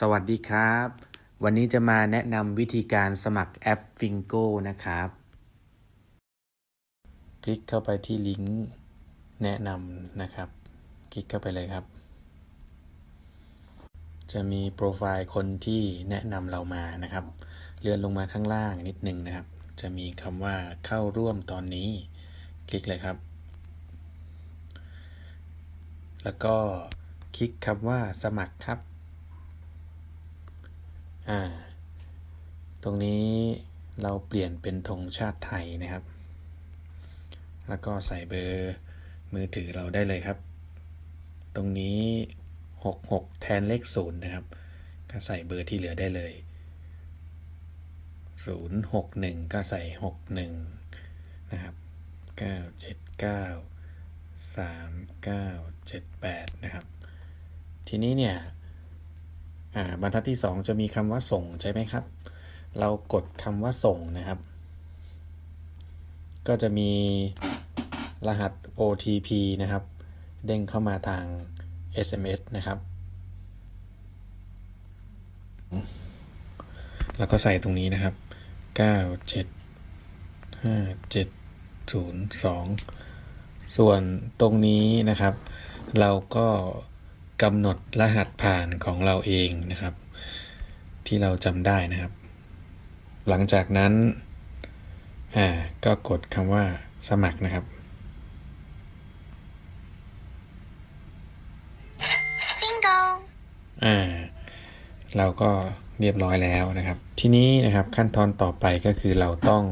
สวัสดีครับ วันนี้จะมาแนะนำวิธีการสมัครแอป Fingo นะครับ คลิกเข้าไปที่ลิงก์แนะนำนะครับ คลิกเข้าไปเลยครับ จะมีโปรไฟล์คนที่แนะนำเรามานะครับ เลื่อนลงมาข้างล่างนิดหนึ่งนะครับ จะมีคำว่าเข้าร่วมตอนนี้ คลิกเลยครับ แล้วก็คลิกคำว่าสมัครครับ อ่า ตรงนี้เราเปลี่ยนเป็นธงชาติไทยนะครับ แล้วก็ใส่เบอร์มือถือเราได้เลยครับ ตรงนี้ 66 แทนเลขศูนย์นะครับ ก็ใส่เบอร์ที่เหลือได้เลย 061 ก็ใส่ 61 นะครับ 979 3978 นะครับ ทีนี้เนี่ย บรรทัดที่ 2 จะมีคำว่าส่งใช่ไหมครับ เรากดคำว่าส่งนะครับ ก็จะมีรหัส OTP นะครับ เด้งเข้ามาทาง SMS นะครับ แล้วก็ใส่ตรงนี้นะครับ 9 7 5 7 0 2 ส่วนตรงนี้นะครับ เราก็ กำหนดรหัสผ่านของเราเองนะครับ ที่เราจำได้นะครับ หลังจากนั้นอ่าก็กดคำว่าสมัครนะครับ Bingo! อ่าเราก็เรียบร้อยแล้วนะครับ ทีนี้นะครับขั้นตอนต่อไปก็คือเราต้อง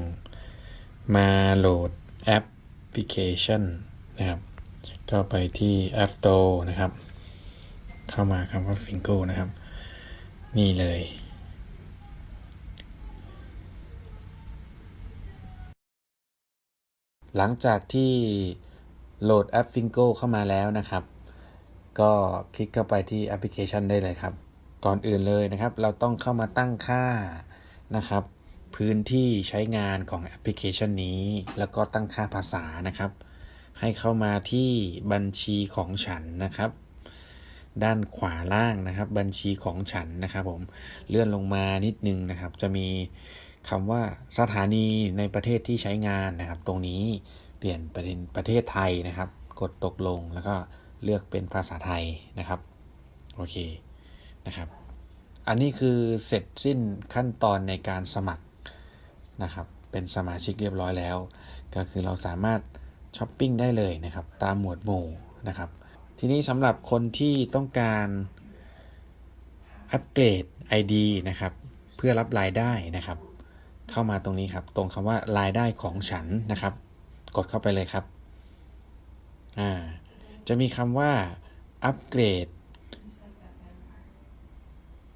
มาโหลดแอปพลิเคชันนะครับ ก็ไปที่ App Store นะครับ เข้ามาคำว่า Fingo นะครับ นี่เลย หลังจากที่โหลดแอป Fingo เข้ามาแล้วนะครับ ก็คลิกเข้าไปที่แอปพลิเคชันได้เลยครับ ก่อนอื่นเลยนะครับ เราต้องเข้ามาตั้งค่านะครับ พื้นที่ใช้งานของแอปพลิเคชันนี้ แล้วก็ตั้งค่าภาษานะครับ ให้เข้ามาที่บัญชีของฉันนะครับ ด้านขวาล่างนะครับ บัญชีของฉันนะครับผมเลื่อนลงมานิดนึงนะครับ จะมีคำว่าสถานีในประเทศที่ใช้งานนะครับ ตรงนี้เปลี่ยนเป็นประเทศไทยนะครับ กดตกลงแล้วก็เลือกเป็นภาษาไทยนะครับโอเคนะครับ อันนี้คือเสร็จสิ้นขั้นตอนในการสมัครนะครับ เป็นสมาชิกเรียบร้อยแล้ว ก็คือเราสามารถช้อปปิ้งได้เลยนะครับ ตามหมวดหมู่นะครับ ทีนี้สำหรับคนที่ต้องการอัปเกรด ID นะครับ เพื่อรับรายได้นะครับ เข้ามาตรงนี้ครับ ตรงคำว่ารายได้ของฉันนะครับ กดเข้าไปเลยครับอ่าจะมีคำว่าอัปเกรด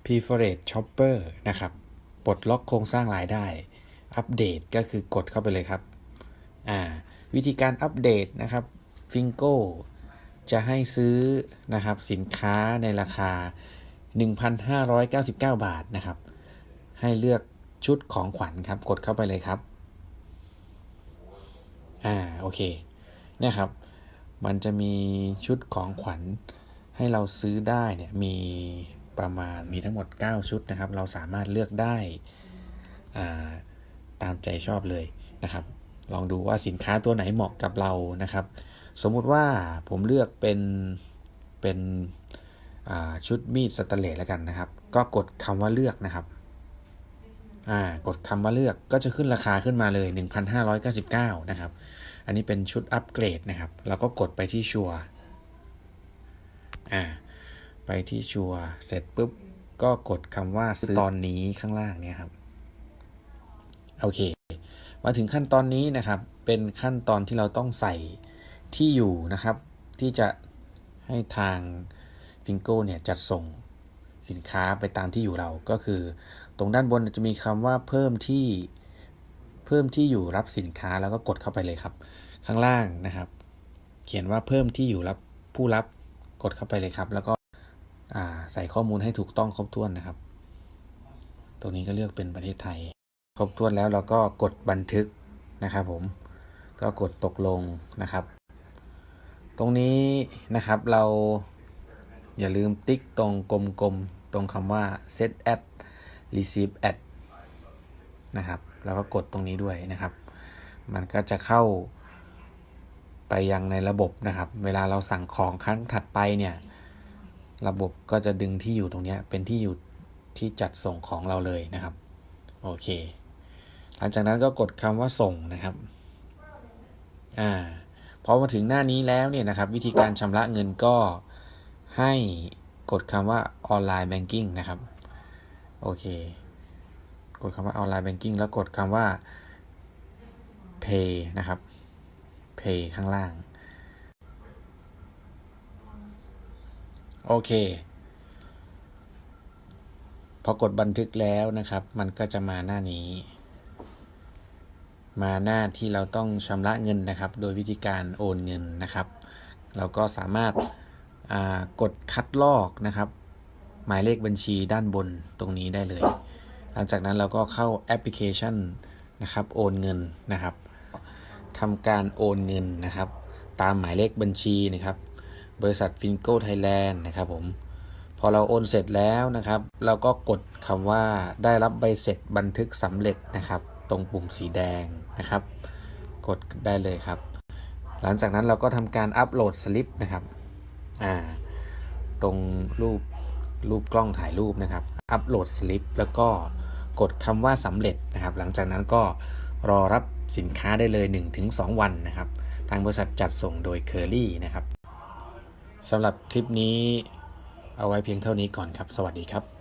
preferred shopper นะครับ ปลดล็อกโครงสร้างรายได้ อัปเดตก็คือกดเข้าไปเลยครับ อ่า วิธีการอัปเดตนะครับ Fingo จะให้ซื้อนะครับสินค้าในราคา 1,599 บาทนะครับ ให้เลือกชุดของขวัญครับ กดเข้าไปเลยครับ อ่าโอเคเนี่ยครับ มันจะมีชุดของขวัญให้เราซื้อได้เนี่ยมีประมาณมีทั้งหมด 9 ชุดนะครับ เราสามารถเลือกได้าตามใจชอบเลยนะครับ ลองดูว่าสินค้าตัวไหนเหมาะกับเรานะครับ สมมุติว่าผมเลือกเป็นเป็นชุดมีดสแตนเลสแล้วกันนะครับ ก็กดคำว่าเลือกนะครับอ่ากดคำว่าเลือกก็จะขึ้นราคาขึ้นมาเลย 1,599 นะครับ อันนี้เป็นชุดอัปเกรดนะครับ เราก็กดไปที่ชัวร์อ่า ไปที่ชัวร์เสร็จปุ๊บ ก็กดคำว่าซื้อตอนนี้ข้างล่างเนี่ยครับ โอเค มาถึงขั้นตอนนี้นะครับ เป็นขั้นตอนที่เราต้องใส่ ที่อยู่นะครับ ที่จะให้ทาง Fingo เนี่ยจัดส่งสินค้าไปตามที่อยู่เราก็คือ ตรงด้านบนจะมีคำว่าเพิ่มที่เพิ่มที่อยู่รับสินค้าแล้วก็กดเข้าไปเลยครับ ข้างล่างนะครับ เขียนว่าเพิ่มที่อยู่รับผู้รับกดเข้าไปเลยครับ แล้วก็ใส่ข้อมูลให้ถูกต้องครบถ้วนนะครับ ตรงนี้ก็เลือกเป็นประเทศไทย ครบถ้วนแล้วเราก็กดบันทึกนะครับผมก็กดตกลงนะครับ ตรงนี้นะครับเราอย่าลืมติ๊กตรงกลมๆ ตรงคำว่า set at receive at นะครับแล้วก็กดตรงนี้ด้วยนะครับ มันก็จะเข้าไปยังในระบบนะครับ เวลาเราสั่งของครั้งถัดไปเนี่ย ระบบก็จะดึงที่อยู่ตรงนี้เป็นที่อยู่ที่จัดส่งของเราเลยนะครับ โอเค หลังจากนั้นก็กดคำว่าส่งนะครับ อ่า พอมาถึงหน้านี้แล้วเนี่ยนะครับ วิธีการชำระเงินก็ให้กดคำว่าออนไลน์แบงกิ้งนะครับ โอเค กดคำว่าออนไลน์แบงกิ้งแล้วกดคำว่า pay นะครับ pay ข้างล่าง โอเค พอกดบันทึกแล้วนะครับ มันก็จะมาหน้านี้ มาหน้าที่เราต้องชำระเงินนะครับ โดยวิธีการโอนเงินนะครับ เราก็สามารถากดคัดลอกนะครับ หมายเลขบัญชีด้านบนตรงนี้ได้เลย หลังจากนั้นเราก็เข้าแอปพลิเคชันนะครับ โอนเงินนะครับทำการโอนเงินนะครับ ตามหมายเลขบัญชีนะครับ บริษัทฟินโก้ไทยแลนด์นะครับผมพอเราโอนเสร็จแล้วนะครับ เราก็กดคำว่าได้รับใบเสร็จบันทึกสำเร็จนะครับ ตรงปุ่มสีแดงนะครับ กดได้เลยครับ หลังจากนั้นเราก็ทำการอัปโหลดสลิปนะครับอ่าตรงรูปรูปกล้องถ่ายรูปนะครับ อัปโหลดสลิปแล้วก็กดคำว่าสำเร็จนะครับ หลังจากนั้นก็รอรับสินค้าได้เลย 1-2 วันนะครับ ทางบริษัทจัดส่งโดยเคอรี่นะครับสำหรับคลิปนี้เอาไว้เพียงเท่านี้ก่อนครับ สวัสดีครับ